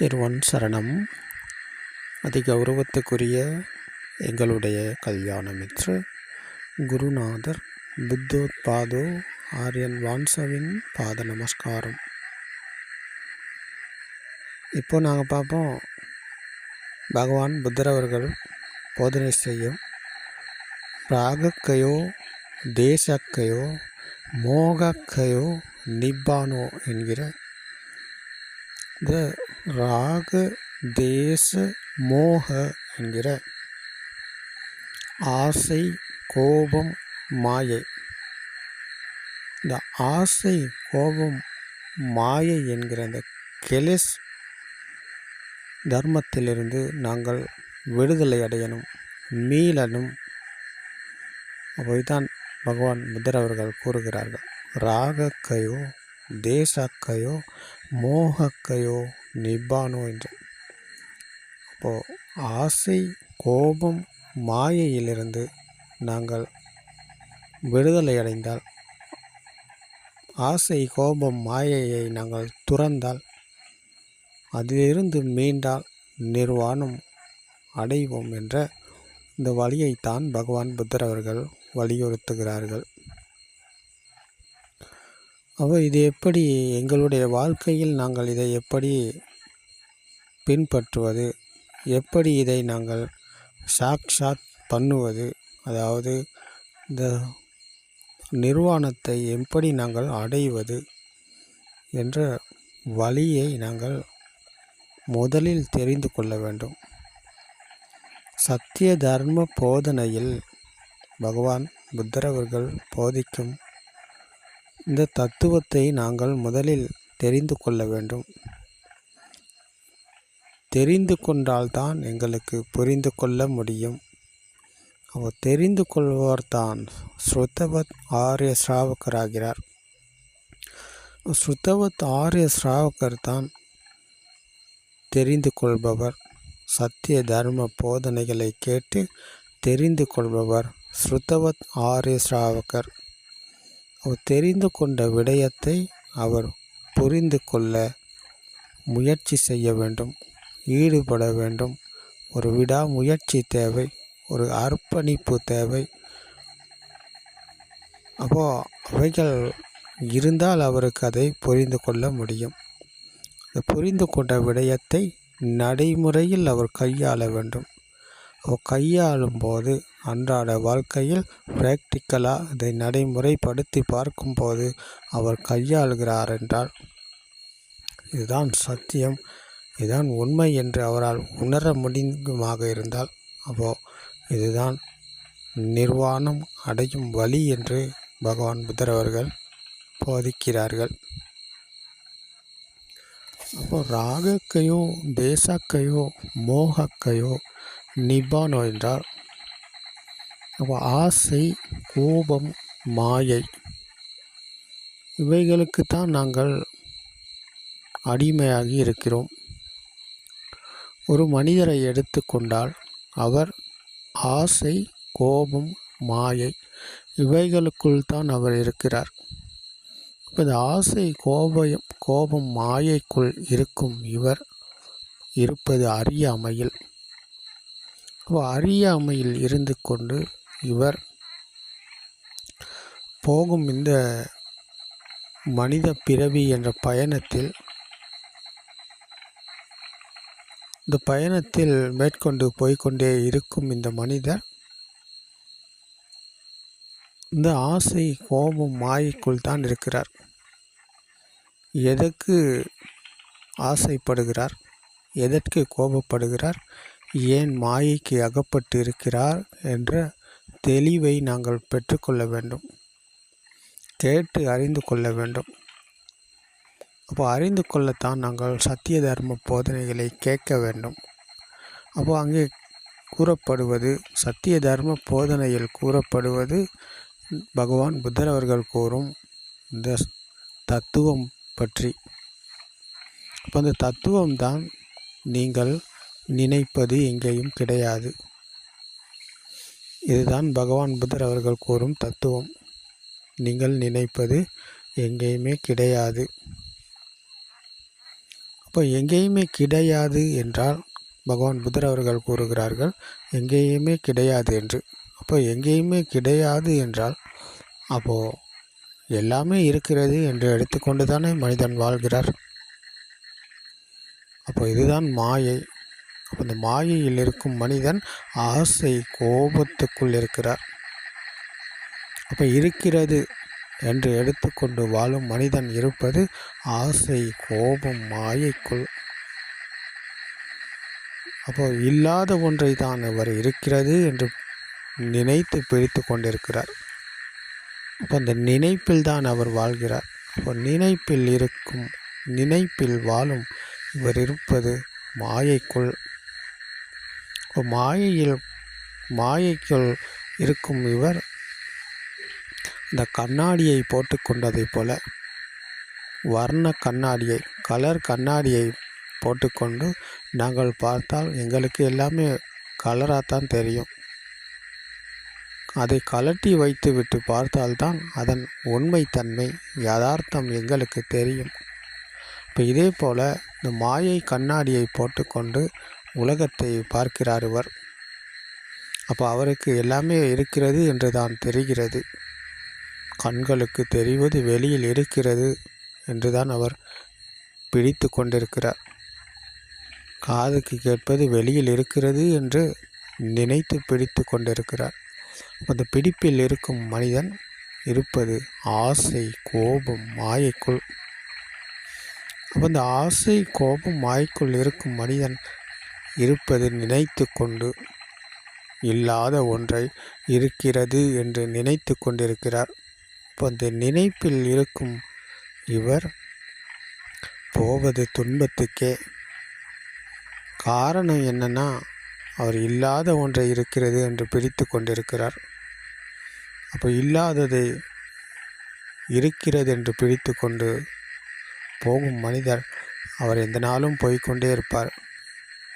திருவன் சரணம். அதி கௌரவத்துக்குரிய எங்களுடைய கல்யாண மித்ரு குருநாதர் புத்தோத்பாதோ ஆரியன் வான்சவின் பாத நமஸ்காரம். இப்போ நாங்கள் பார்ப்போம் பகவான் புத்தர் அவர்கள் போதனை செய்யும். ராகக்கையோ தேசக்கையோ மோகக்கையோ நிப்பானோ என்கிற இந்த ராக தேச மோக என்கிற ஆசை கோபம் மாயை. இந்த ஆசை கோபம் மாயை என்கிற இந்த கெலிஸ் தர்மத்திலிருந்து நாங்கள் விடுதலை அடையணும் மீளணும். அப்போதான் பகவான் புத்தர் அவர்கள் கூறுகிறார்கள். ராகக்கையோ தேசக்கையோ மோகக்கையோ நிப்பானோ என்று அப்போது ஆசை கோபம் மாயையிலிருந்து நாங்கள் விடுதலை அடைந்தால் ஆசை கோபம் மாயையை நாங்கள் துறந்தால் அதிலிருந்து மீண்டால் நிர்வாணம் அடைவோம் என்ற இந்த வழியைத்தான் பகவான் புத்தர் அவர்கள் வலியுறுத்துகிறார்கள். அப்போ இது எப்படி எங்களுடைய வாழ்க்கையில் நாங்கள் இதை எப்படி பின்பற்றுவது? எப்படி இதை நாங்கள் சாக்ஷாத் பண்ணுவது? அதாவது இந்த நிர்வாணத்தை எப்படி நாங்கள் அடைவது? என்ற வழியை நாங்கள் முதலில் தெரிந்து கொள்ள வேண்டும். சத்திய தர்ம போதனையில் பகவான் புத்தர் அவர்கள் போதிக்கும் இந்த தத்துவத்தை நாங்கள் முதலில் தெரிந்து கொள்ள வேண்டும். தெரிந்து கொண்டால்தான் எங்களுக்கு புரிந்து கொள்ள முடியும். அவர் தெரிந்து கொள்வோர்தான் ஸ்ருத்தவத் ஆரிய ஸ்ராவகராகிறார். ஸ்ருத்தவத் ஆரிய ஸ்ராவகர் தான் தெரிந்து கொள்பவர். சத்திய தர்ம போதனைகளை கேட்டு தெரிந்து கொள்பவர் ஸ்ருத்தவத் ஆரிய ஸ்ராவகர். அவர் தெரிந்து கொண்ட விடயத்தை அவர் புரிந்து கொள்ள முயற்சி செய்ய வேண்டும். ஈடுபட வேண்டும். ஒரு விடாமுயற்சி தேவை ஒரு அர்ப்பணிப்பு தேவை. அப்போது அவைகள் இருந்தால் அவருக்கு அதை புரிந்து கொள்ள முடியும். புரிந்து கொண்ட விடயத்தை நடைமுறையில் அவர் கையாள வேண்டும். அவர் கையாளும் போது அன்றாட வாழ்க்கையில் ப்ராக்டிக்கலாக இதை நடைமுறைப்படுத்தி பார்க்கும்போது அவர் கையாளுகிறார் என்றால் இதுதான் சத்தியம். இதுதான் உண்மை என்று அவரால் உணர முடியுமாக இருந்தால் அப்போது இதுதான் நிர்வாணம் அடையும் வழி என்று பகவான் புத்தர் அவர்கள் போதிக்கிறார்கள். அப்போ ராகக்கையோ தேசக்கையோ மோகக்கையோ நிபானோ என்றால் அப்போ ஆசை கோபம் மாயை இவைகளுக்கு தான் நாங்கள் அடிமையாகி இருக்கிறோம். ஒரு மனிதரை எடுத்துக்கொண்டால் அவர் ஆசை கோபம் மாயை இவைகளுக்குள் தான் அவர் இருக்கிறார். இப்போ இந்த ஆசை கோபம் கோபம் மாயைக்குள் இருக்கும் இவர் இருப்பது அறியாமையில். அப்போ அறியாமையில் இருந்து கொண்டு இவர் போகும் இந்த மனித பிறவி என்ற பயணத்தில் இந்த பயணத்தில் மேற்கொண்டு போய்கொண்டே இருக்கும் இந்த மனிதர் இந்த ஆசை கோபம் மாயைக்குள் தான் இருக்கிறார். எதற்கு ஆசைப்படுகிறார்? எதற்கு கோபப்படுகிறார்? ஏன் மாயைக்கு அகப்பட்டு இருக்கிறார்? என்ற தெளிவை நாங்கள் பெற்றுக்கொள்ள வேண்டும். கேட்டு அறிந்து கொள்ள வேண்டும். அப்போ அறிந்து கொள்ளத்தான் நாங்கள் சத்திய தர்ம போதனைகளை கேட்க வேண்டும். அப்போ அங்கே கூறப்படுவது சத்திய தர்ம போதனையில் கூறப்படுவது பகவான் புத்தர் அவர்கள் கூறும் இந்த தத்துவம் பற்றி. அப்போ அந்த தத்துவம் தான் நீங்கள் நினைப்பது எங்கேயும் கிடையாது. இதுதான் பகவான் புத்தர் அவர்கள் கூறும் தத்துவம். நீங்கள் நினைப்பது எங்கேயுமே கிடையாது. அப்போ எங்கேயுமே கிடையாது என்றால் பகவான் புத்தர் அவர்கள் கூறுகிறார்கள் எங்கேயுமே கிடையாது என்று. அப்போ எங்கேயுமே கிடையாது என்றால் அப்போது எல்லாமே இருக்கிறது என்று எடுத்துக்கொண்டு தானே மனிதன் வாழ்கிறார்? அப்போ இதுதான் மாயை. அப்போ இந்த மாயையில் இருக்கும் மனிதன் ஆசை கோபத்துக்குள் இருக்கிறார். அப்போ இருக்கிறது என்று எடுத்துக்கொண்டு வாழும் மனிதன் இருப்பது ஆசை கோபம் மாயைக்குள். அப்போ இல்லாத ஒன்றை தான் அவர் இருக்கிறது என்று நினைத்து பிரித்து கொண்டிருக்கிறார். அப்போ அந்த நினைப்பில் தான் அவர் வாழ்கிறார். அப்போ நினைப்பில் இருக்கும் நினைப்பில் வாழும் இவர் இருப்பது மாயைக்குள். மாயையில் மாயைக்குள் இருக்கும் இவர் இந்த கண்ணாடியை போட்டு கொண்டதைப் போல வர்ண கண்ணாடியை கலர் கண்ணாடியை போட்டுக்கொண்டு நாங்கள் பார்த்தால் எங்களுக்கு எல்லாமே கலராகத்தான் தெரியும். அதை கலட்டி வைத்து விட்டு பார்த்தால்தான் அதன் உண்மைத்தன்மை யதார்த்தம் எங்களுக்கு தெரியும். இப்போ இதே போல் இந்த மாயை கண்ணாடியை போட்டுக்கொண்டு உலகத்தை பார்க்கிறார் இவர். அப்போ அவருக்கு எல்லாமே இருக்கிறது என்று தான் தெரிகிறது. கண்களுக்கு தெரிவது வெளியில் இருக்கிறது என்று தான் அவர் பிடித்து கொண்டிருக்கிறார். காதுக்கு கேட்பது வெளியில் இருக்கிறது என்று நினைத்து பிடித்து கொண்டிருக்கிறார். அந்த பிடிப்பில் இருக்கும் மனிதன் இருப்பது ஆசை கோபம் மாயைக்குள். அப்போ அந்த ஆசை கோபம் மாயைக்குள் இருக்கும் மனிதன் இருப்பது நினைத்து கொண்டு இல்லாத ஒன்றை இருக்கிறது என்று நினைத்து கொண்டிருக்கிறார். அந்த நினைப்பில் இருக்கும் இவர் போவது துன்பத்துக்கே. காரணம் என்னன்னா அவர் இல்லாத ஒன்றை இருக்கிறது என்று பிடித்து கொண்டிருக்கிறார். அப்போ இல்லாததை இருக்கிறது என்று பிடித்து கொண்டு போகும் மனிதர் அவர் எந்த நாளும் போய்கொண்டே இருப்பார்.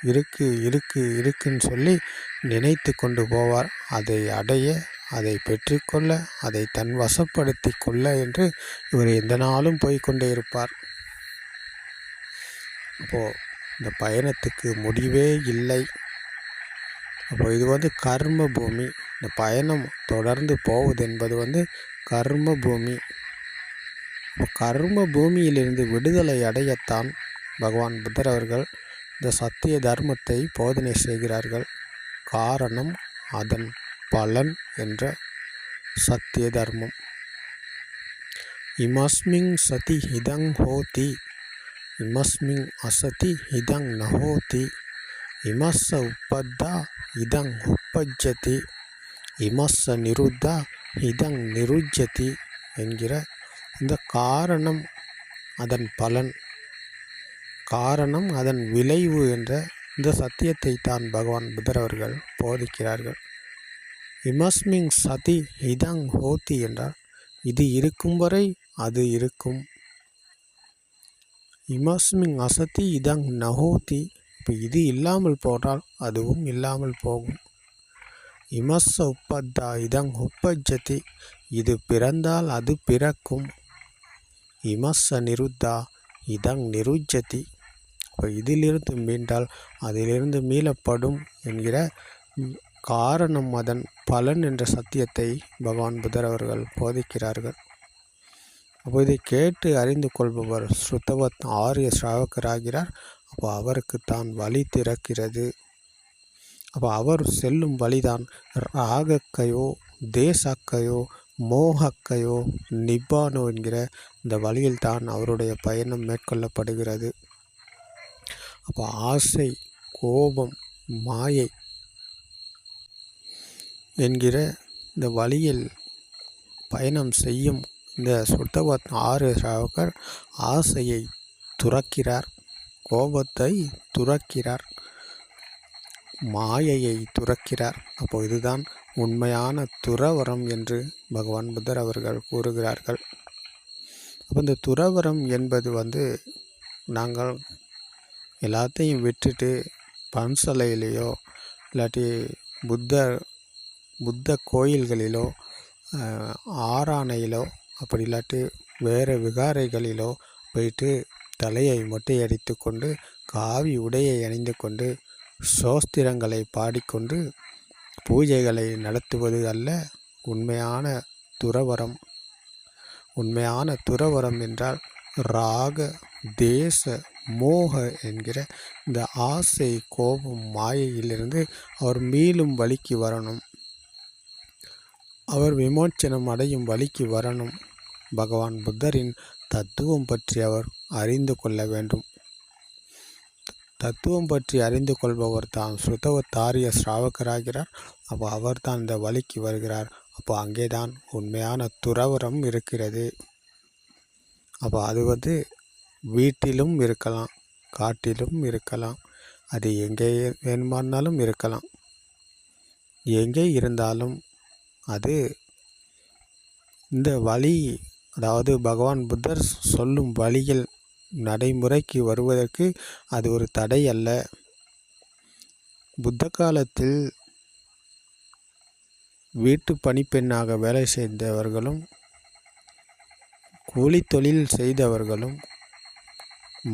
இருக்கு இருக்கு இருக்குன்னு சொல்லி நினைத்து கொண்டு போவார். அதை அடைய அதை பெற்றுக்கொள்ள அதை தன் வசப்படுத்தி கொள்ள என்று இவர் எந்த நாளும் போய்கொண்டே இருப்பார். அப்போது இந்த பயணத்துக்கு முடிவே இல்லை. அப்போ இது வந்து கர்ம பூமி. இந்த பயணம் தொடர்ந்து போவது என்பது வந்து கர்ம பூமி. கர்ம பூமியிலிருந்து விடுதலை அடையத்தான் பகவான் புத்தர் அவர்கள் இந்த சத்திய தர்மத்தை போதனை செய்கிறார்கள். காரணம் அதன் பலன் என்ற சத்திய தர்மம் இமஸ்மிங் சதி ஹிதங் ஹோதி இமஸ்மிங் அசதி ஹிதங் நஹோதி இமஸ்ஸ உப்பத்தா இதங் உப்பஜ்ஜதி இமஸ்ஸ நிருத்தா இதங் நிருஜ்ஜதி என்கிற இந்த காரணம் அதன் பலன். காரணம் அதன் விளைவு என்ற இந்த சத்தியத்தை தான் பகவான் புதர் அவர்கள் போதிக்கிறார்கள். இமஸ்மிங் சதி இதங் ஹோதி என்றால் இது இருக்கும் வரை அது இருக்கும். இமஸ்மிங் அசதி இதங் நஹோதி இப்போ இது இல்லாமல் போனால் அதுவும் இல்லாமல் போகும். இமஸ்ஸ உப்பத்தா இதங் உப்பஜதி இது பிறந்தால் அது பிறக்கும். இமஸ்ஸ நிருத்தா இதங் நிருஜதி இப்போ இதிலிருந்து மீண்டால் அதிலிருந்து மீளப்படும் என்கிற காரணம் அதன் பலன் என்ற சத்தியத்தை பகவான் புத்தர் அவர்கள் போதிக்கிறார்கள். அப்போ இதை கேட்டு அறிந்து கொள்பவர் ஸ்ருத்தவத் ஆரிய ஸ்ராவகராகிறார். அப்போ அவருக்கு தான் வழி திறக்கிறது. அப்போ அவர் செல்லும் வழிதான் ராகக்கையோ தேசக்கையோ மோகக்கையோ நிப்பானோ என்கிற இந்த வழியில் தான் அவருடைய பயணம் மேற்கொள்ளப்படுகிறது. அப்போ ஆசை கோபம் மாயை என்கிற இந்த வழியில் பயணம் செய்யும் இந்த சுத்தவத் ஆறு சாவகர் ஆசையை துறக்கிறார் கோபத்தை துறக்கிறார் மாயையை துறக்கிறார். அப்போ இதுதான் உண்மையான துறவரம் என்று பகவான் புத்தர் அவர்கள் கூறுகிறார்கள். அப்போ இந்த துறவரம் என்பது வந்து நாங்கள் எல்லாத்தையும் விட்டுட்டு பன்சலையிலேயோ இல்லாட்டி புத்தர் புத்த கோயில்களிலோ ஆறானையிலோ அப்படி இல்லாட்டி வேறு விகாரைகளிலோ போயிட்டு தலையை மொட்டையடித்து கொண்டு காவி உடையை அணிந்து கொண்டு சோஸ்திரங்களை பாடிக்கொண்டு பூஜைகளை நடத்துவது அல்ல உண்மையான துறவரம். உண்மையான துறவரம் என்றால் ராக தேச மோக என்கிற இந்த ஆசை கோபம் மாயையிலிருந்து அவர் மீளும் வழிக்கு வரணும். அவர் விமோச்சனம் அடையும் வழிக்கு வரணும். பகவான் புத்தரின் தத்துவம் பற்றி அவர் அறிந்து கொள்ள வேண்டும். தத்துவம் பற்றி அறிந்து கொள்பவர் தான் சுத்தவத்தாரிய ஸ்ராவகராகிறார். அப்போ அவர் தான் இந்த வழிக்கு வருகிறார். அப்போ அங்கே தான் உண்மையான துறவரம் இருக்கிறது. அப்போ அது வந்து வீட்டிலும் இருக்கலாம் காட்டிலும் இருக்கலாம். அது எங்கே வேணுமானாலும் இருக்கலாம். எங்கே இருந்தாலும் அது இந்த வழி அதாவது பகவான் புத்தர் சொல்லும் வழியில் நடைமுறைக்கு வருவதற்கு அது ஒரு தடை அல்ல. புத்த காலத்தில் வீட்டு பணிப்பெண்ணாக வேலை செய்தவர்களும் கூலி தொழில் செய்தவர்களும்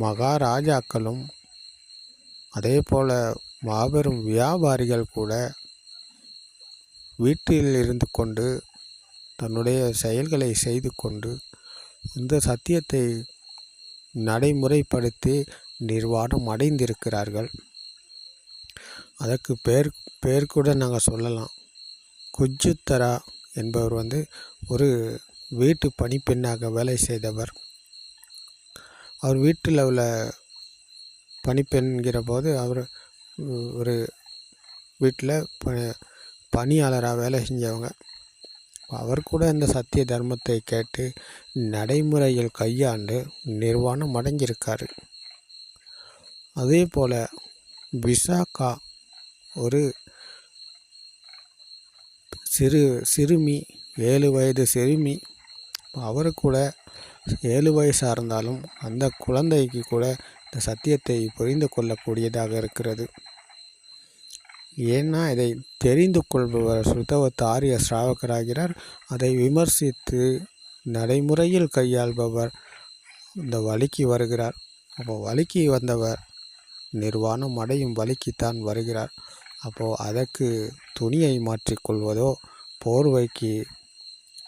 மகாராஜாக்களும் அதே போல் மாபெரும் வியாபாரிகள் கூட வீட்டில் இருந்து கொண்டு தன்னுடைய செயல்களை செய்து கொண்டு இந்த சத்தியத்தை நடைமுறைப்படுத்தி நிர்வாணம் அடைந்திருக்கிறார்கள். அதற்கு பேர் பேர் கூட நாங்கள் சொல்லலாம். குஜுத்தரா என்பவர் வந்து ஒரு வீட்டு பணிப்பெண்ணாக வேலை செய்தவர். அவர் வீட்டில் உள்ள பணிப்பெண்கிற போது அவர் ஒரு வீட்டில் ப பணியாளராக வேலை செஞ்சவங்க. அவர் கூட இந்த சத்திய தர்மத்தை கேட்டு நடைமுறையில் கையாண்டு நிர்வாணம் அடைஞ்சிருக்காரு. அதே போல் விசாகா ஒரு சிறு சிறுமி ஏழு வயது சிறுமி. அவரு கூட ஏழு வயசாக இருந்தாலும் அந்த குழந்தைக்கு கூட இந்த சத்தியத்தை புரிந்து கொள்ளக்கூடியதாக இருக்கிறது. ஏன்னா இதை தெரிந்து கொள்பவர் சுத்தவத்து ஆரிய ஸ்ராவகராகிறார். அதை விமர்சித்து நடைமுறையில் கையாள்பவர் இந்த வழிக்கு வருகிறார். அப்போ வழிக்கு வந்தவர் நிர்வாணம் அடையும் வழிக்குத்தான் வருகிறார். அப்போது அதற்கு துணியை மாற்றிக்கொள்வதோ போர்வைக்கு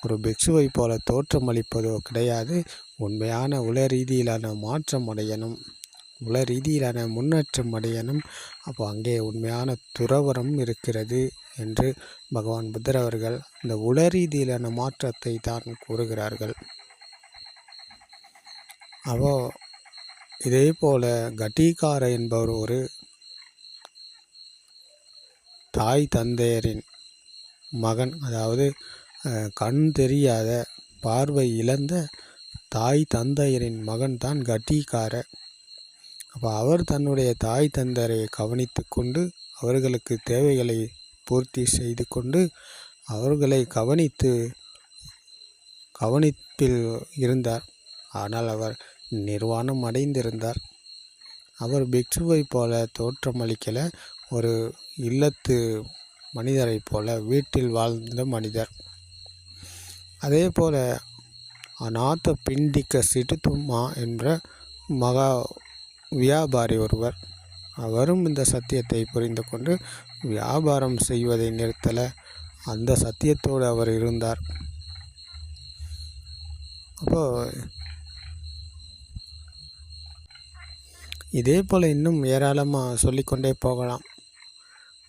ஒரு பிக்ஷுவை போல தோற்றமளிப்பதோ கிடையாது. உண்மையான உல ரீதியிலான மாற்றம் அடையணும். உல ரீதியிலான முன்னேற்றம் அடையணும். அப்போ அங்கே உண்மையான துறவரம் இருக்கிறது என்று பகவான் புத்தர் அவர்கள் இந்த உல ரீதியிலான மாற்றத்தை தான் கூறுகிறார்கள். அப்போ இதே போல கட்டிகார என்பவர் ஒரு தாய் தந்தையரின் மகன் அதாவது கண் தெரியாத பார்வை இழந்த தாய் தந்தையரின் மகன் தான் கட்டிக்கார அப்போ அவர் தன்னுடைய தாய் தந்தையரை கவனித்து கொண்டு அவர்களுக்கு தேவைகளை பூர்த்தி செய்து கொண்டு அவர்களை கவனித்து கவனிப்பில் இருந்தார். ஆனால் அவர் நிர்வாணம் அடைந்திருந்தார். அவர் பிக்ஷுவை போல தோற்றமளிக்கல. ஒரு இல்லத்து மனிதரைப் போல வீட்டில் வாழ்ந்த மனிதர். அதே போல் அநாத பிண்டிக்க சிட்டுத்தும்மா என்ற மகா வியாபாரி ஒருவர். அவரும் இந்த சத்தியத்தை புரிந்து கொண்டு வியாபாரம் செய்வதை நிறுத்தலை. அந்த சத்தியத்தோடு அவர் இருந்தார். அப்போது இதே போல் இன்னும் ஏராளமாக சொல்லிக்கொண்டே போகலாம்.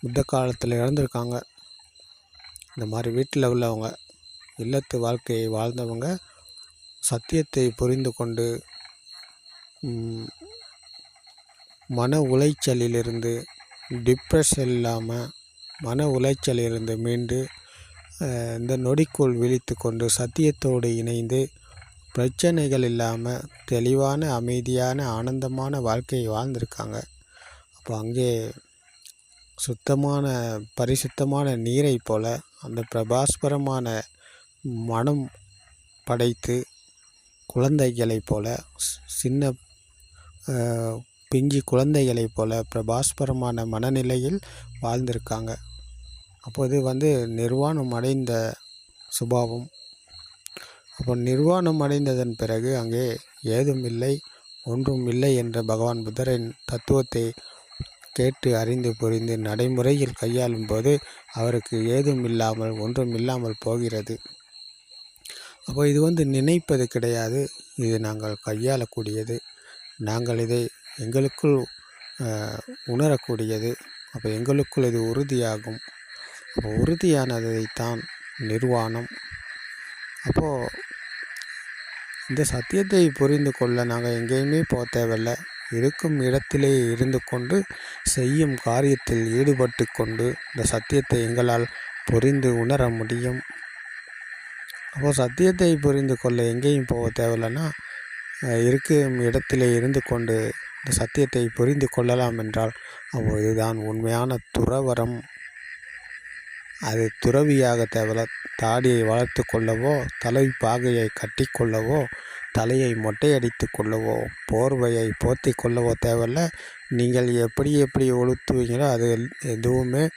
புத்த காலத்தில் இறந்துருக்காங்க இந்த மாதிரி வீட்டில் உள்ளவங்க இல்லத்து வாழ்க்கையை வாழ்ந்தவங்க சத்தியத்தை புரிந்து கொண்டு மன உளைச்சலிலிருந்து டிப்ரெஷன் இல்லாமல் மன உளைச்சலிலிருந்து மீண்டு இந்த நொடிக்குள் விழித்து கொண்டு சத்தியத்தோடு இணைந்து பிரச்சனைகள் இல்லாமல் தெளிவான அமைதியான ஆனந்தமான வாழ்க்கையை வாழ்ந்திருக்காங்க. அப்போ அங்கே சுத்தமான பரிசுத்தமான நீரை போல அந்த பிரபாஸ்பரமான மனம் படைத்து குழந்தைகளைப் போல சின்ன பிஞ்சு குழந்தைகளைப் போல பிரபாஸ்பரமான மனநிலையில் வாழ்ந்திருக்காங்க. அப்போது வந்து நிர்வாணம் அடைந்த சுபாவம். அப்போ நிர்வாணம் அடைந்ததன் பிறகு அங்கே ஏதும் இல்லை ஒன்றும் இல்லை என்ற பகவான் புத்தரின் தத்துவத்தை கேட்டு அறிந்து புரிந்து நடைமுறையில் கையாளும் போது அவருக்கு ஏதும் இல்லாமல் ஒன்றும் இல்லாமல் போகிறது. அப்போ இது வந்து நினைப்பது கிடையாது. இது நாங்கள் கையாளக்கூடியது. நாங்கள் இதை எங்களுக்குள் உணரக்கூடியது. அப்போ எங்களுக்குள் இது உறுதியாகும். அப்போ உறுதியானதைத்தான் நிர்வாணம். அப்போது இந்த சத்தியத்தை புரிந்து கொள்ள நாங்கள் எங்கேயுமே போக தேவையில்லை. இருக்கும் இடத்திலே இருந்து கொண்டு செய்யும் காரியத்தில் ஈடுபட்டு கொண்டு இந்த சத்தியத்தை எங்களால் புரிந்து உணர முடியும். அப்போது சத்தியத்தை புரிந்து கொள்ள எங்கேயும் போக தேவையில்லைன்னா இருக்கும் இடத்திலே இருந்து கொண்டு இந்த சத்தியத்தை புரிந்து கொள்ளலாம் என்றால் அப்போ உண்மையான துறவரம் அது துறவியாக தேவையில்ல தாடியை வளர்த்து கொள்ளவோ தலை பாகையை கட்டி கொள்ளவோ தலையை மொட்டையடித்து கொள்ளவோ போர்வையை போர்த்தி கொள்ளவோ தேவையில்ல நீங்கள் எப்படி எப்படி ஒழுத்துவீங்களோ அது எதுவுமே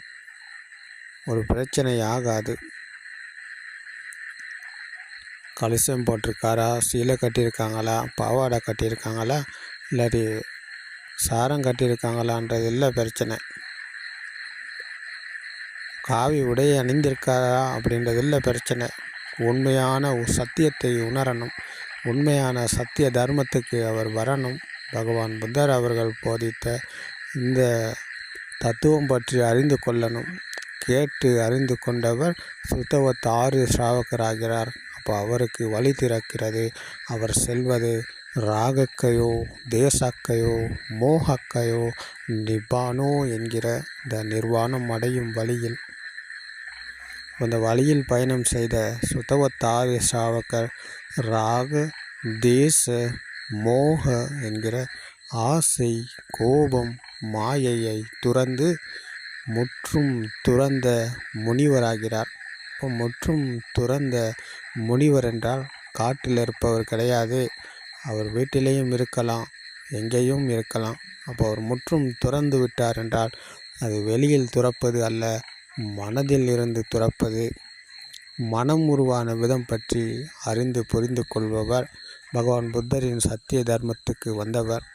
ஒரு பிரச்சனை ஆகாது. கலசம் போட்டிருக்காரா சீலை கட்டியிருக்காங்களா பாவாடை கட்டியிருக்காங்களா இல்லாட்டி சாரம் கட்டியிருக்காங்களான்றது இல்லை பிரச்சனை. காவி உடையை அணிந்திருக்காரா அப்படின்றது இல்லை பிரச்சனை. உண்மையான சத்தியத்தை உணரணும். உண்மையான சத்திய தர்மத்துக்கு அவர் வரணும். பகவான் புத்தர் அவர்கள் போதித்த இந்த தத்துவம் பற்றி அறிந்து கொள்ளணும். கேட்டு அறிந்து கொண்டவர் சுத்தவத் ஆறு ஸ்ராவகராகிறார். அப்போ அவருக்கு வழி திறக்கிறது. அவர் செல்வது ராகக்கையோ தேசக்கையோ மோகக்கையோ நிபானோ என்கிற இந்த நிர்வாணம் அடையும் வழியில் அந்த வழியில் பயணம் செய்த சுத்தவத்தாரிய சாவக்கர் ராக தேச மோக என்கிற ஆசை கோபம் மாயையை துறந்து முற்றும் துறந்த முனிவராகிறார். இப்போ முற்றும் துறந்த முனிவர் என்றால் காட்டில் இருப்பவர் கிடையாது. அவர் வீட்டிலேயும் இருக்கலாம் எங்கேயும் இருக்கலாம். அப்போ அவர் முற்றும் துறந்து விட்டார் என்றால் அது வெளியில் துறப்பது அல்ல மனதில் இருந்து துறப்பது. மனம் உருவான விதம் பற்றி அறிந்து புரிந்து கொள்பவர் பகவான் புத்தரின் சத்திய தர்மத்துக்கு வந்தவர்.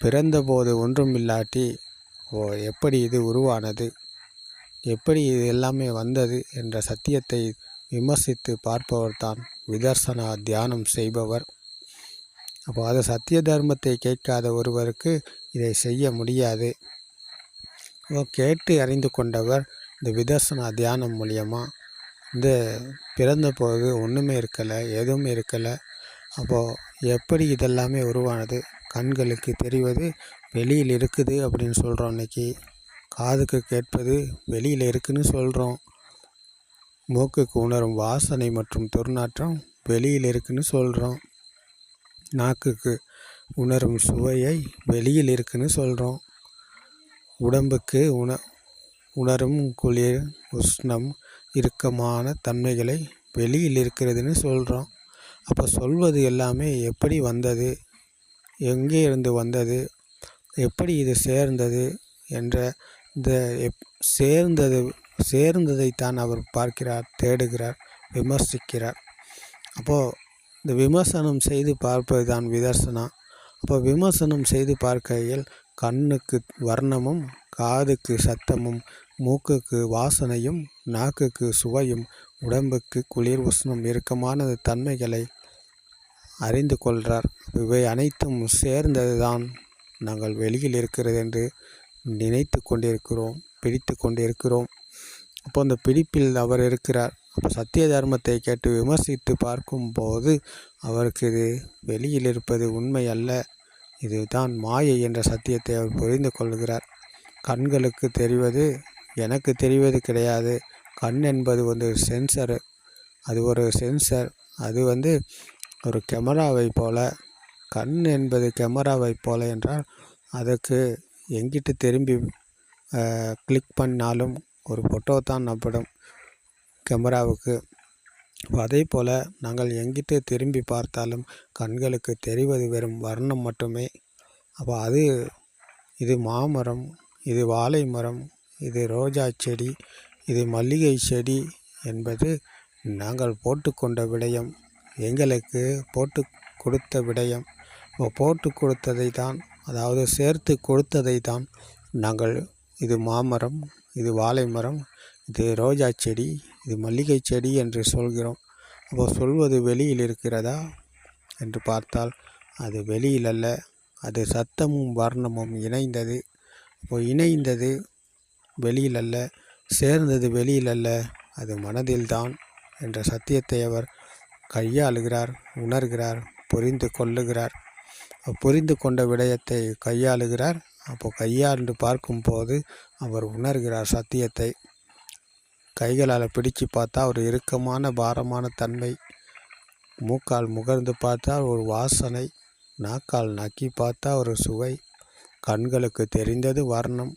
பிறந்தபோது ஒன்றும் இல்லாட்டி ஓ எப்படி இது உருவானது? எப்படி இது எல்லாமே வந்தது என்ற சத்தியத்தை விமர்சித்து பார்ப்பவர் தான் விதர்சனா தியானம் செய்பவர். அப்போ அது சத்திய தர்மத்தை கேட்காத ஒருவருக்கு இதை செய்ய முடியாது. அப்போ கேட்டு அறிந்து கொண்டவர் இந்த விதர்சனா தியானம் மூலியமாக இந்த பிறந்தபோது ஒன்றுமே இருக்கலை எதுவுமே இருக்கலை. அப்போது எப்படி இதெல்லாமே உருவானது? கண்களுக்கு தெரிவது வெளியில் இருக்குது அப்படின்னு சொல்கிறோம் இன்றைக்கி காதுக்கு கேட்பது வெளியில் இருக்குதுன்னு சொல்கிறோம் மூக்குக்கு உணரும் வாசனை மற்றும் துர்நாற்றம் வெளியில் இருக்குன்னு சொல்கிறோம் நாக்குக்கு உணரும் சுவையை வெளியில் இருக்குன்னு சொல்கிறோம் உடம்புக்கு உண உணரும் குளிர் உஷ்ணம் இறுக்கமான தன்மைகளை வெளியில் இருக்கிறதுன்னு சொல்கிறோம் அப்போ சொல்வது எல்லாமே எப்படி வந்தது? எங்கே இருந்து வந்தது? எப்படி இது சேர்ந்தது? என்ற இந்த எப் சேர்ந்தது சேர்ந்ததைத்தான் அவர் பார்க்கிறார் தேடுகிறார் விமர்சிக்கிறார். அப்போது இந்த விமர்சனம் செய்து பார்ப்பது தான் விதர்சனா. அப்போ விமர்சனம் செய்து பார்க்கையில் கண்ணுக்கு வர்ணமும் காதுக்கு சத்தமும் மூக்குக்கு வாசனையும் நாக்குக்கு சுவையும் உடம்புக்கு குளிர் உஷ்ணம் இறுக்கமான தன்மைகளை அறிந்து கொள்கிறார் இவை அனைத்தும் சேர்ந்தது தான் நாங்கள் வெளியில் இருக்கிறது என்று நினைத்து கொண்டிருக்கிறோம் பிடித்து கொண்டிருக்கிறோம். அப்போ அந்த பிடிப்பில் அவர் இருக்கிறார். சத்திய தர்மத்தை கேட்டு விமர்சித்து பார்க்கும்போது அவருக்கு இது வெளியில் இருப்பது உண்மை அல்ல. இதுதான் மாயை என்ற சத்தியத்தை அவர் புரிந்து கொள்கிறார். கண்களுக்கு தெரிவது எனக்கு தெரிவது கிடையாது. கண் என்பது வந்து சென்சர். அது ஒரு சென்சர். அது வந்து ஒரு கேமராவை போல. கண் என்பது கேமராவை போல என்றால் அதுக்கு எங்கிட்டு திரும்பி கிளிக் பண்ணாலும் ஒரு ஃபோட்டோ தான் நப்படும். கேமராவுக்கு. அதே போல் நாங்கள் எங்கிட்டு திரும்பி பார்த்தாலும் கண்களுக்கு தெரிவது வெறும் வர்ணம் மட்டுமே. அப்போ அது இது மாமரம் இது வாழை மரம் இது ரோஜா செடி இது மல்லிகை செடி என்பது நாங்கள் போட்டுக்கொண்ட விடயம். எங்களுக்கு போட்டு கொடுத்த விடயம். போட்டு கொடுத்ததை தான் அதாவது சேர்த்து கொடுத்ததை தான் நாங்கள் இது மாமரம் இது வாழை மரம் இது ரோஜா செடி இது மல்லிகை செடி என்று சொல்கிறோம். அப்போ சொல்வது வெளியில் இருக்கிறதா? என்று பார்த்தால் அது வெளியில் அல்ல. அது சத்தமும் வர்ணமும் இணைந்தது. இப்போ இணைந்தது வெளியில் அல்ல. சேர்ந்தது வெளியில் அல்ல. அது மனதில்தான் என்ற சத்தியத்தை அவர் கையாளுகிறார் உணர்கிறார் புரிந்து கொள்ளுகிறார். புரிந்து கொண்ட விடயத்தை கையாளுகிறார். அப்போ கையாண்டு பார்க்கும்போது அவர் உணர்கிறார் சத்தியத்தை. கைகளால் பிடிச்சு பார்த்தா ஒரு இறுக்கமான பாரமான தன்மை. மூக்கால் முகர்ந்து பார்த்தா ஒரு வாசனை. நாக்கால் நக்கி பார்த்தா ஒரு சுவை. கண்களுக்கு தெரிந்தது வர்ணம்.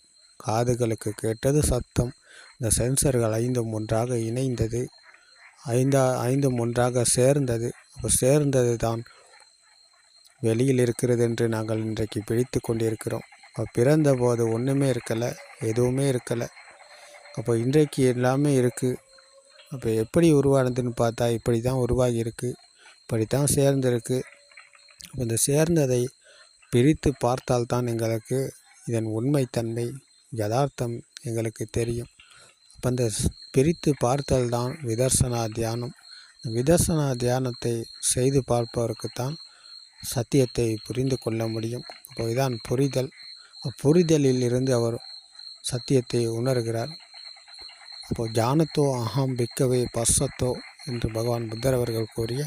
காதுகளுக்கு கேட்டது சத்தம். இந்த சென்சர்கள் ஐந்தும் ஒன்றாக இணைந்தது. ஐந்தா ஐந்தும் ஒன்றாக சேர்ந்தது. அப்போ சேர்ந்தது தான் வெளியில் இருக்கிறது என்று நாங்கள் இன்றைக்கு பிடித்து கொண்டிருக்கிறோம். அப்போ பிறந்தபோது ஒன்றுமே இருக்கலை எதுவுமே இருக்கலை. அப்போ இன்றைக்கு எல்லாமே இருக்குது அப்போ எப்படி உருவானதுன்னு பார்த்தா இப்படி தான் உருவாகி இருக்குது இப்படி தான் சேர்ந்திருக்கு. அப்போ இந்த சேர்ந்ததை பிரித்து பார்த்தால்தான் எங்களுக்கு இதன் உண்மைத்தன்மை யதார்த்தம் எங்களுக்கு தெரியும். அப்போ அந்த பிரித்து பார்த்தல் தான் விதர்சனா தியானம் விதர்சனா தியானத்தை செய்து பார்ப்பவருக்கு தான் சத்தியத்தை புரிந்து கொள்ள முடியும். அப்போ இதான் புரிதல். புரிதலில் இருந்து அவர் சத்தியத்தை உணர்கிறார். அப்போ ஜானத்தோ அகம் பிக்கவே பர்சத்தோ என்று பகவான் புத்தர் அவர்கள் கூறிய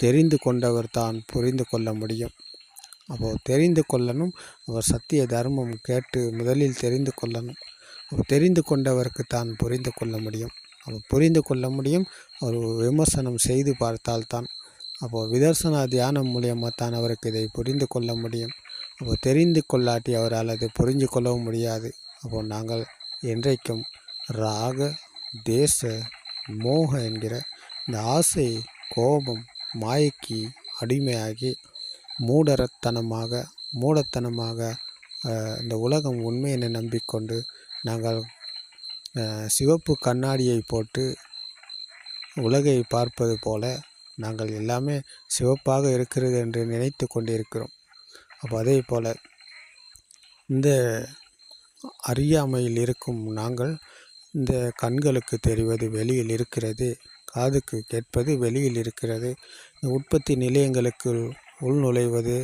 தெரிந்து கொண்டவர் தான் புரிந்து கொள்ள முடியும். அப்போது தெரிந்து கொள்ளணும் அவர் சத்திய தர்மம் கேட்டு முதலில் தெரிந்து கொள்ளணும். அவர் தெரிந்து கொண்டவருக்கு தான் புரிந்து கொள்ள முடியும். அவர் புரிந்து கொள்ள முடியும் அவர் விமர்சனம் செய்து பார்த்தால்தான் அப்போது விதர்சனா தியானம் மூலியமாக தான் அவருக்கு இதை புரிந்து கொள்ள முடியும். அப்போ தெரிந்து கொள்ளாட்டி அவரால் அதை புரிஞ்சு கொள்ளவும் முடியாது. அப்போது நாங்கள் என்றைக்கும் ராக தேச மோக என்கிற இந்த ஆசை கோபம் மாயக்கு அடிமையாகி மூடரத்தனமாக மூடத்தனமாக இந்த உலகம் உண்மையினை நம்பிக்கொண்டு நாங்கள் சிவப்பு கண்ணாடியை போட்டு உலகை பார்ப்பது போல நாங்கள் எல்லாமே சிவப்பாக இருக்கிறது என்று நினைத்து கொண்டிருக்கிறோம். அப்போ அதே போல் இந்த அறியாமையில் இருக்கும் நாங்கள் இந்த கண்களுக்கு தெரிவது வெளியில் இருக்கிறது காதுக்கு கேட்பது வெளியில் இருக்கிறது உற்பத்தி நிலையங்களுக்கு உள்நுழைவது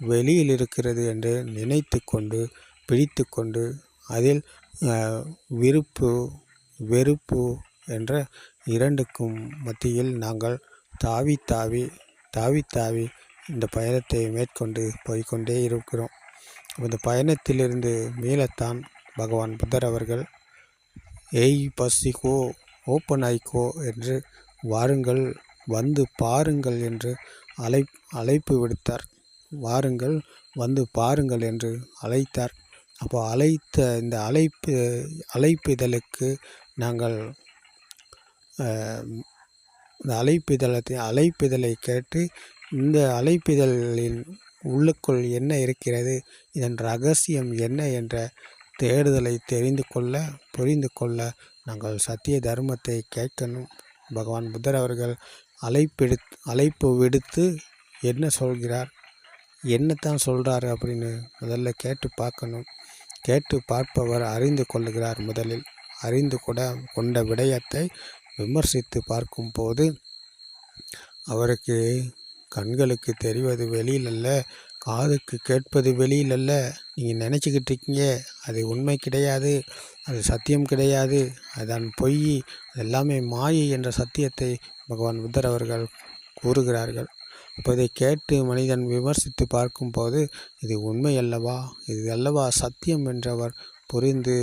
வெளியில் இருக்கிறது என்று நினைத்து கொண்டு பிடித்து கொண்டு அதில் விருப்பு வெறுப்பு என்ற இரண்டுக்கும் மத்தியில் நாங்கள் தாவி தாவி தாவி தாவி இந்த பயணத்தை மேற்கொண்டு போய்கொண்டே இருக்கிறோம். இந்த பயணத்திலிருந்து மீளத்தான் பகவான் புத்தர் அவர்கள் ஏய் பசிக்கோ ஓப்பன் ஆய்க்கோ என்று வாருங்கள் வந்து பாருங்கள் என்று அழை அழைப்பு விடுத்தார். வாருங்கள் வந்து பாருங்கள் என்று அழைத்தார். அப்போ அழைத்த இந்த அழைப்பு அழைப்பிதழுக்கு நாங்கள் இந்த அழைப்பிதழத்தை அழைப்பிதழை கேட்டு இந்த அழைப்பிதழின் உள்ளுக்குள் என்ன இருக்கிறது இதன் ரகசியம் என்ன என்ற தேடுதலை தெரிந்து கொள்ள புரிந்து கொள்ள நாங்கள் சத்திய தர்மத்தை கேட்கணும். பகவான் புத்தர் அவர்கள் அழைப்பெடு அழைப்பு விடுத்து என்ன சொல்கிறார்? என்னத்தான் சொல்கிறார் அப்படின்னு முதல்ல கேட்டு பார்க்கணும். கேட்டு பார்ப்பவர் அறிந்து கொள்ளுகிறார் முதலில். அறிந்து கூட கொண்ட விடயத்தை விமர்சித்து பார்க்கும்போது அவருக்கு கண்களுக்கு தெரிவது வெளியில் அல்ல காதுக்கு கேட்பது வெளியில் அல்ல நீங்கள் நினச்சிக்கிட்டு இருக்கீங்க அது உண்மை கிடையாது. அது சத்தியம் கிடையாது. அதான் பொய். எல்லாமே மாயை என்ற சத்தியத்தை பகவான் புத்தர் அவர்கள் கூறுகிறார்கள். அப்போ இதை கேட்டு மனிதன் விமர்சித்து பார்க்கும்போது இது உண்மை அல்லவா? இது அல்லவா சத்தியம் என்றவர் புரிந்து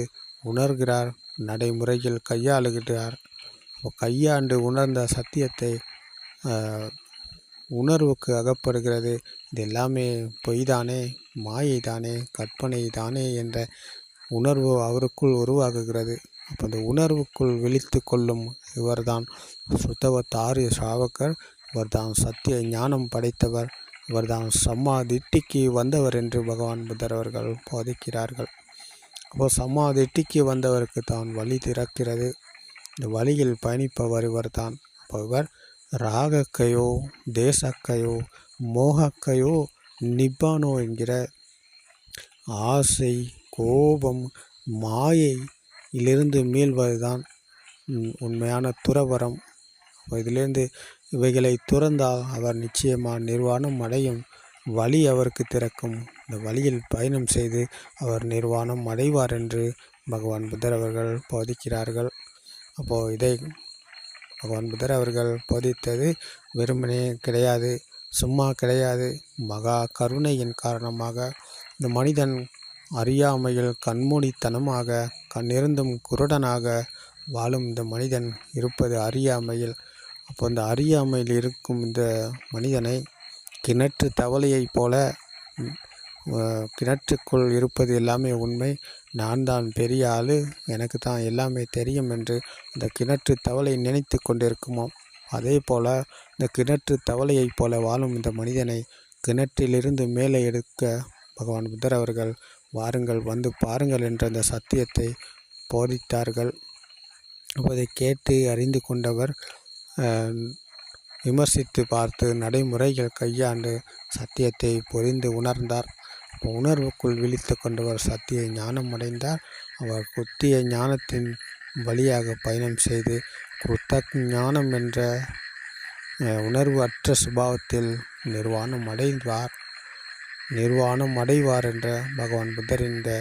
உணர்கிறார் நடைமுறையில் கையாளுகிறார். கையாண்டு உணர்ந்த சத்தியத்தை உணர்வுக்கு அகப்படுகிறது. இது எல்லாமே பொய் தானே மாயை தானே கற்பனை தானே என்ற உணர்வு அவருக்குள் உருவாகுகிறது. அப்போ அந்த உணர்வுக்குள் விழித்து கொள்ளும் இவர்தான் சுத்தவத்தாறு சாவக்கர் இவர்தான் சத்திய ஞானம் படைத்தவர் இவர்தான் சம்மா திட்டிக்கு வந்தவர் என்று பகவான் புத்தர் அவர்கள் போதிக்கிறார்கள். அப்போ சம்மா திட்டிக்கு வந்தவருக்கு தான் வழி திறக்கிறது. இந்த வழியில் பயணிப்பவர் இவர்தான். அப்போ இவர் ராகக்கையோ தேசக்கையோ மோகக்கையோ நிப்பானோ என்கிற ஆசை கோபம் மாயையிலிருந்து மீள்வதுதான் உண்மையான துறவரம் இதிலிருந்து இவைகளை துறந்தால் அவர் நிச்சயமாக நிர்வாணம் அடையும். வழி அவருக்கு திறக்கும். இந்த வழியில் பயணம் செய்து அவர் நிர்வாணம் அடைவார் என்று பகவான் புத்தர் அவர்கள் போதிக்கிறார்கள். அப்போது இதை பகவான் புத்தர் அவர்கள் போதித்தது வெறுமனே கிடையாது சும்மா கிடையாது. மகா கருணையின் காரணமாக இந்த மனிதன் அறியாமையில் கண்மூடித்தனமாக கண்ணிருந்தும் குருடனாக வாழும் இந்த மனிதன் இருப்பது அறியாமையில். அப்போ இந்த அறியாமையில் இருக்கும் இந்த மனிதனை கிணற்று தவளையைப் போல கிணற்றுக்குள் இருப்பது எல்லாமே உண்மை. நான் தான் பெரிய ஆள். எனக்கு தான் எல்லாமே தெரியும் என்று இந்த கிணற்று தவளை நினைத்து கொண்டிருக்குமாம் அதே போல் இந்த கிணற்று தவளையைப் போல வாழும் இந்த மனிதனை கிணற்றிலிருந்து மேலே எடுக்க பகவான் புத்தர் அவர்கள் வாருங்கள் வந்து பாருங்கள் என்ற அந்த சத்தியத்தை போதித்தார்கள். அப்போ அதை கேட்டு அறிந்து கொண்டவர் விமர்சித்து பார்த்து நடைமுறைகள் கையாண்டு சத்தியத்தை புரிந்து உணர்ந்தார். உணர்வுக்குள் விழித்து கொண்டவர் சத்திய ஞானம் அடைந்தார் அவர் குத்திய ஞானத்தின் வழியாக பயணம் செய்து குத்த ஞானம் என்ற உணர்வு அற்ற சுபாவத்தில் நிர்வாணம் அடைந்தார் நிர்வாணம் அடைவார் என்ற பகவான் புத்தரின் இந்த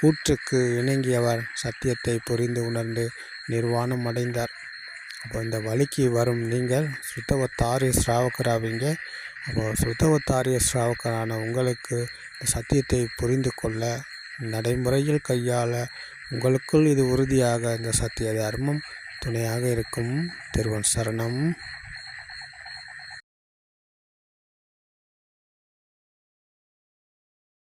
கூற்றுக்கு இணங்கியவர் சத்தியத்தை புரிந்து உணர்ந்து நிர்வாணம் அடைந்தார். அப்போ இந்த வழிக்கு வரும் நீங்கள் சுத்தவத்தாரி ஸ்ராவகராவிங்க. அப்போ சுத்தவத்தாரிய ஸ்ராவகரான உங்களுக்கு இந்த சத்தியத்தை புரிந்து கொள்ள நடைமுறையில் கையாள உங்களுக்குள் இது உறுதியாக இந்த சத்திய தர்மம் துணையாக இருக்கும். திருவன் சரணம்.